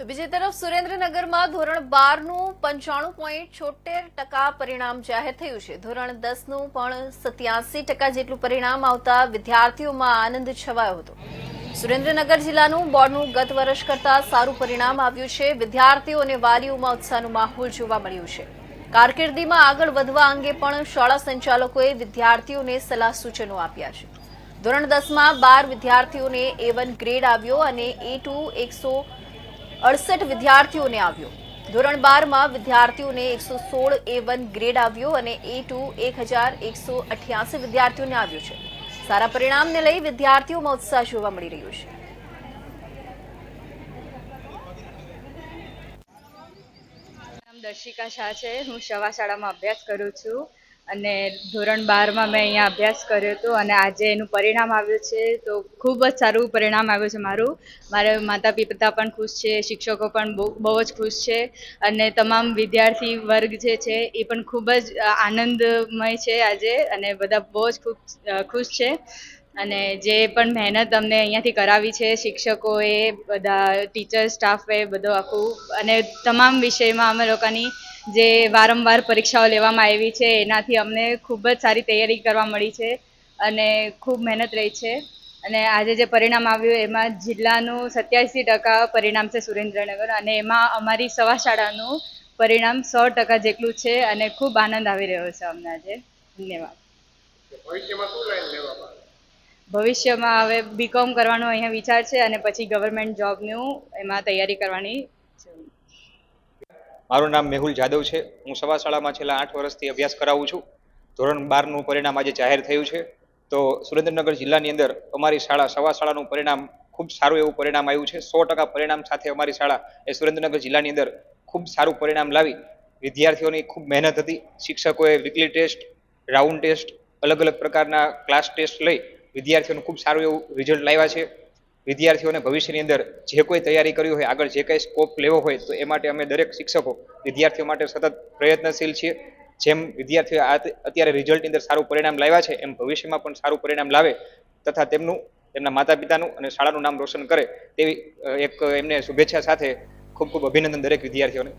તો બીજી તરફ સુરેન્દ્રનગરમાં ધોરણ બારનું પંચાણું પોઈન્ટ છોતેર ટકા પરિણામ જાહેર થયું છે. ધોરણ દસનું પણ સત્યાસી ટકા જેટલું પરિણામ આવતા વિદ્યાર્થીઓમાં આનંદ છવાયો હતો. સુરેન્દ્રનગર જિલ્લાનું બોર્ડનું ગત વર્ષ કરતા સારું પરિણામ આવ્યું છે. વિદ્યાર્થીઓ અને વાલીઓમાં ઉત્સાહનો માહોલ જોવા મળ્યો છે. કારકિર્દીમાં આગળ વધવા અંગે પણ શાળા સંચાલકોએ વિદ્યાર્થીઓને સલાહ સૂચનો આપ્યા છે. ધોરણ દસમાં બાર વિદ્યાર્થીઓને એ વન ગ્રેડ આવ્યો અને એ ટુ એકસો અડસઠ વિદ્યાર્થીઓને આવ્યો. ધોરણ બારમાં વિદ્યાર્થીઓને એકસો સોળ એ વન ગ્રેડ આવ્યો અને એ ટુ એક હજાર એકસો અઠ્યાસી વિદ્યાર્થીઓને આવ્યો છે. સારા પરિણામને લઈ વિદ્યાર્થીઓમાં ઉત્સાહ જોવા મળી રહ્યો છે. દર્શિકા શાહ છે. હું શવા શાળામાં અભ્યાસ કરું છું. અને ધોરણ બારમાં મેં અહીંયા અભ્યાસ કર્યો હતો અને આજે એનું પરિણામ આવ્યું છે. તો ખૂબ જ સારું પરિણામ આવ્યું છે મારું. મારા માતા પિતા પણ ખુશ છે, શિક્ષકો પણ બહુ બહુ જ ખુશ છે અને તમામ વિદ્યાર્થી વર્ગ જે છે એ પણ ખૂબ જ આનંદમય છે આજે અને બધા બહુ જ ખૂબ, ખુશ છે. અને જે પણ મહેનત અમને અહીંયાથી કરાવી છે શિક્ષકોએ, બધા ટીચર સ્ટાફે બધું આખું અને તમામ વિષયમાં અમે લોકોની જે વારંવાર પરીક્ષાઓ લેવામાં આવી છે એનાથી અમને ખૂબ જ સારી તૈયારી કરવા મળી છે અને ખૂબ મહેનત રહી છે. અને આજે જે પરિણામ આવ્યું એમાં જિલ્લાનું સત્યાસી ટકા પરિણામ છે સુરેન્દ્રનગર અને એમાં અમારી સવા શાળાનું પરિણામ સો ટકા જેટલું છે અને ખૂબ આનંદ આવી રહ્યો છે અમને આજે. ધન્યવાદ. ભવિષ્યમાં હવે બીકોમ કરવાનો અહીંયા વિચાર છે અને પછી ગવર્મેન્ટ જોબનું એમાં તૈયારી કરવાની છે. મારું નામ મેહુલ જાદવ છે. હું સવા શાળામાં છેલ્લા આઠ વર્ષથી અભ્યાસ કરાવું છું. ધોરણ બારનું પરિણામ આજે જાહેર થયું છે. તો સુરેન્દ્રનગર જિલ્લાની અંદર અમારી શાળા સવા શાળાનું પરિણામ ખૂબ સારું એવું પરિણામ આવ્યું છે. સો ટકા પરિણામ સાથે અમારી શાળા એ સુરેન્દ્રનગર જિલ્લાની અંદર ખૂબ સારું પરિણામ લાવી. વિદ્યાર્થીઓની ખૂબ મહેનત હતી. શિક્ષકોએ વીકલી ટેસ્ટ રાઉન્ડ ટેસ્ટ અલગ અલગ પ્રકારના ક્લાસ ટેસ્ટ લઈ વિદ્યાર્થીઓનું ખૂબ સારું એવું રિઝલ્ટ લાવ્યા છે. વિદ્યાર્થીઓને ભવિષ્યની અંદર જે કોઈ તૈયારી કરવી હોય, આગળ જે કંઈ સ્કોપ લેવો હોય, તો એ માટે અમે દરેક શિક્ષકો વિદ્યાર્થીઓ માટે સતત પ્રયત્નશીલ છીએ. જેમ વિદ્યાર્થીઓ અત્યારે રિઝલ્ટની અંદર સારું પરિણામ લાવ્યા છે, એમ ભવિષ્યમાં પણ સારું પરિણામ લાવે તથા તેમનું, તેમના માતા પિતાનું અને શાળાનું નામ રોશન કરે તેવી એક એમને શુભેચ્છા સાથે ખૂબ ખૂબ અભિનંદન દરેક વિદ્યાર્થીઓને.